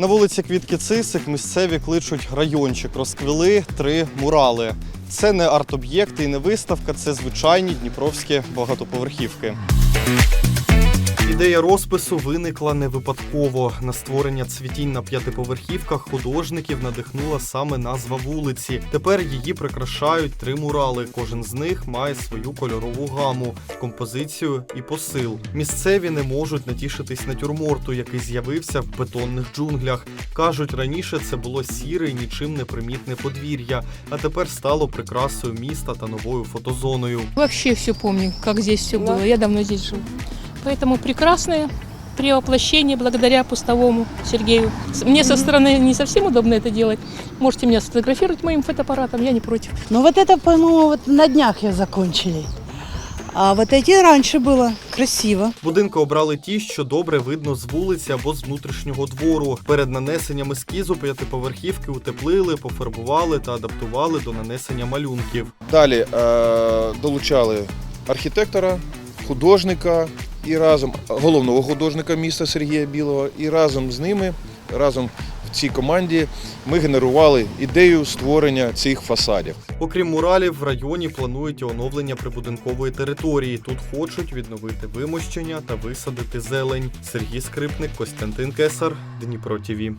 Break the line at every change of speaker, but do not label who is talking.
На вулиці Квітки Цисик місцеві кличуть райончик. Розквіли три мурали. Це не арт-об'єкти і не виставка, це звичайні дніпровські багатоповерхівки. Ідея розпису виникла не випадково. На створення цвітінь на п'ятиповерхівках художників надихнула саме назва вулиці. Тепер її прикрашають три мурали. Кожен з них має свою кольорову гаму, композицію і посил. Місцеві не можуть натішитись натюрморту, який з'явився в бетонних джунглях. кажуть, раніше це було сіре і нічим не примітне подвір'я, а тепер стало прикрасою міста та новою фотозоною.
Вообще все помню, как здесь все было. Я давно здесь живу. Поэтому прекрасное перевоплощение благодаря пустовому Сергею. С- Мне со стороны не совсем удобно это делать. Можете меня сфотографировать моим фотоаппаратом, я не против.
Ну вот это, по-моему, вот на днях ее закончили. А вот эти раньше было красиво.
Будинки обрали ті, що добре видно з вулиці або з внутрішнього двору. Перед нанесенням ескізу п'ятиповерхівки утеплили, пофарбували та адаптували до нанесення малюнків.
Далі е, долучали архітектора, художника і разом головного художника міста Сергія Білого. І разом з ними, разом в цій команді, ми генерували ідею створення цих фасадів.
Окрім муралів, в районі планують оновлення прибудинкової території. Тут хочуть відновити вимощення та висадити зелень. Сергій Скрипник, Костянтин Кесар, Дніпро ТІВІ.